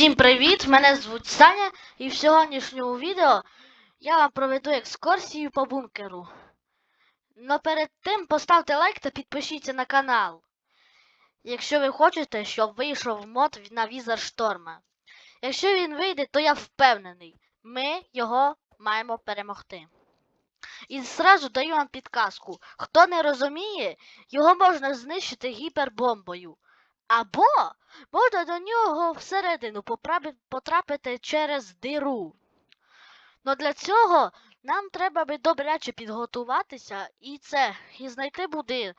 Всім привіт! Мене звуть Саня, і в сьогоднішньому відео я вам проведу екскурсію по бункеру. Но перед тим поставте лайк та підпишіться на канал. Якщо ви хочете, щоб вийшов мод на візер шторма. Якщо він вийде, то я впевнений, ми його маємо перемогти. І зразу даю вам підказку. Хто не розуміє, його можна знищити гіпербомбою. Або можна до нього всередину потрапити через диру. Но для цього нам треба би добряче підготуватися і це, і знайти будин,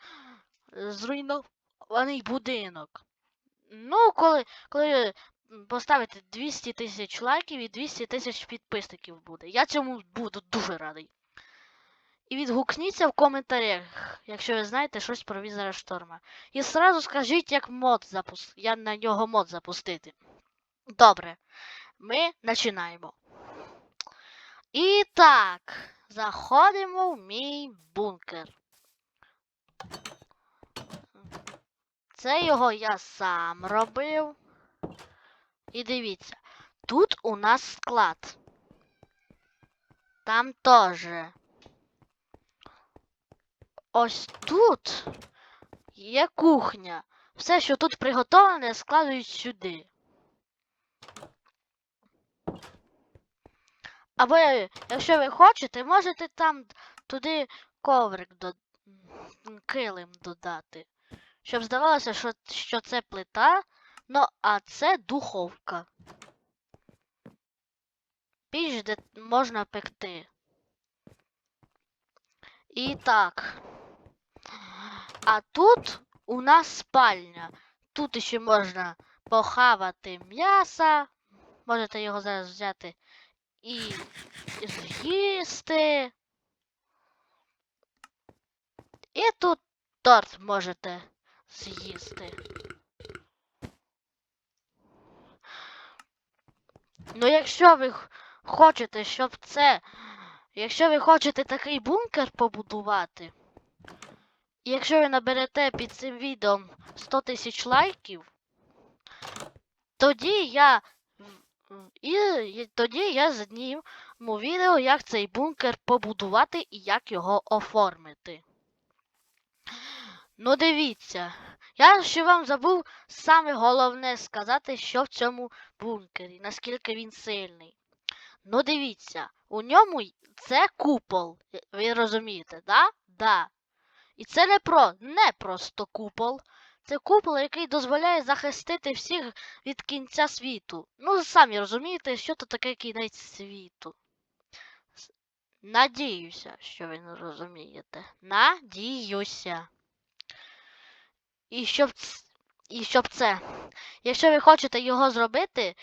зруйнований будинок. Ну, коли, коли м, поставите 200 тисяч лайків і 200 тисяч підписників буде. Я цьому буду дуже радий. І відгукніться в коментарях, якщо ви знаєте щось про візера шторма. І сразу скажіть, як мод запус... я на нього мод запустити. Добре, ми починаємо. І так, заходимо в мій бункер. Це його я сам робив. І дивіться, тут у нас склад. Там теж. Ось тут є кухня. Все, що тут приготовлене, складують сюди. Або, е, якщо ви хочете, можете там туди коврик до... килим додати. Щоб здавалося, що, що це плита, ну а це духовка. Піч, де можна пекти. І так. А тут у нас спальня. Тут ще можна похавати м'яса. Можете його зараз взяти і з'їсти. І тут торт можете з'їсти. Ну, якщо ви хочете, щоб це. Якщо ви хочете такий бункер побудувати, якщо ви наберете під цим відео 100 тисяч лайків, тоді я і, тоді я зніму відео, як цей бункер побудувати і як його оформити. Ну дивіться, я ще вам забув саме головне сказати, що в цьому бункері, наскільки він сильний. Ну дивіться, у ньому це купол. Ви розумієте, да? Да. І це не про не просто купол. Це купол, який дозволяє захистити всіх від кінця світу. Ну, самі розумієте, що то таке кінець світу. Надіюся, що ви не розумієте. Надіюся. І щоб, і щоб це. Якщо ви хочете його зробити,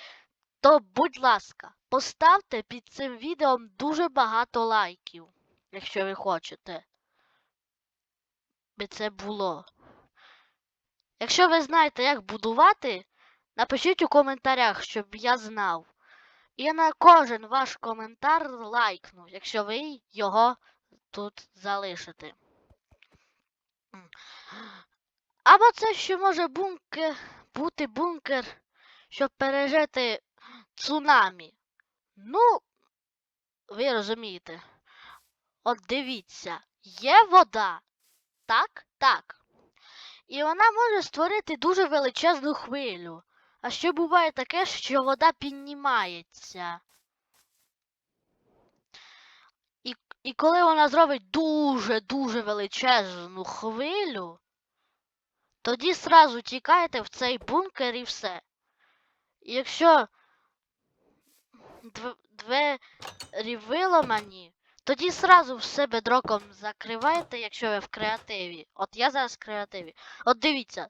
то, будь ласка, поставте під цим відео дуже багато лайків, якщо ви хочете. Би це було. Якщо ви знаєте, як будувати, напишіть у коментарях, щоб я знав. І я на кожен ваш коментар лайкну, якщо ви його тут залишите. Або це ще може бункер, бути бункер, щоб пережити цунамі. Ну, ви розумієте. От дивіться, є вода. Так? Так. І вона може створити дуже величезну хвилю. А ще буває таке, що вода піднімається. І, і коли вона зробить дуже-дуже величезну хвилю, тоді сразу тікаєте в цей бункер і все. І якщо дв- двері виламані, тоді сразу все бедроком закриваєте, якщо ви в креативі. От я зараз в креативі. От дивіться,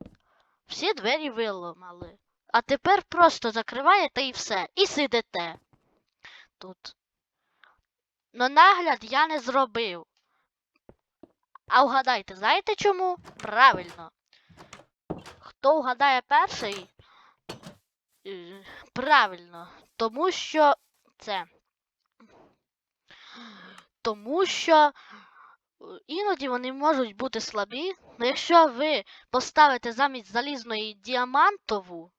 всі двері виламали. А тепер просто закриваєте і все. І сидите тут. Но нагляд я не зробив. А вгадайте, знаєте чому? Правильно. Хто вгадає перший? Е, Правильно. Тому що це. Тому що е, іноді вони можуть бути слабі. але якщо ви поставите замість залізної діамантову,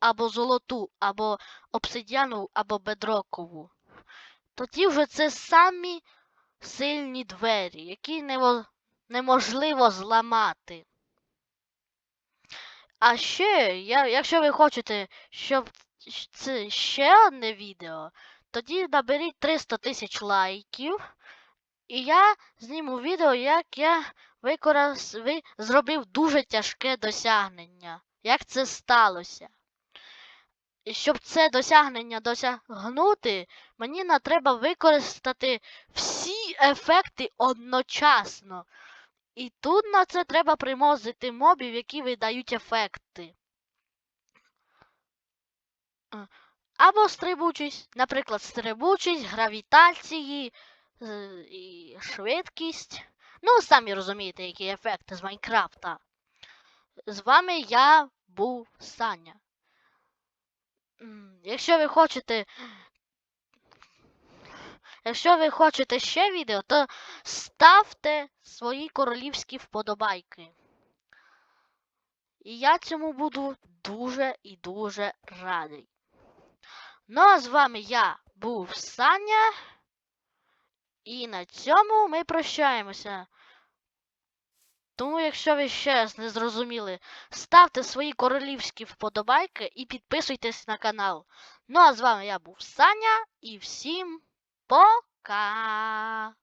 або золоту, або обсидіанову, або бедрокову. Тоді вже це самі сильні двері, які неможливо зламати. А ще, якщо ви хочете, щоб це ще одне відео, тоді наберіть 300 тисяч лайків, і я зніму відео, як я викорас... ви... зробив дуже тяжке досягнення. Як це сталося. І щоб це досягнення досягнути, мені треба використати всі ефекти одночасно. І тут на це треба примозити мобів, які видають ефекти. Або стрибучість, наприклад, стрибучість, гравітації і швидкість. Ну, самі розумієте, які ефекти з Майнкрафта. З вами я був Саня. Якщо ви хочете. Якщо ви хочете ще відео, то ставте свої королівські вподобайки. І я цьому буду дуже і дуже радий. Ну а з вами я був Саня. І на цьому ми прощаємося. Тому, якщо ви ще не зрозуміли, ставте свої королівські вподобайки і підписуйтесь на канал. Ну а з вами я був Саня і всім пока!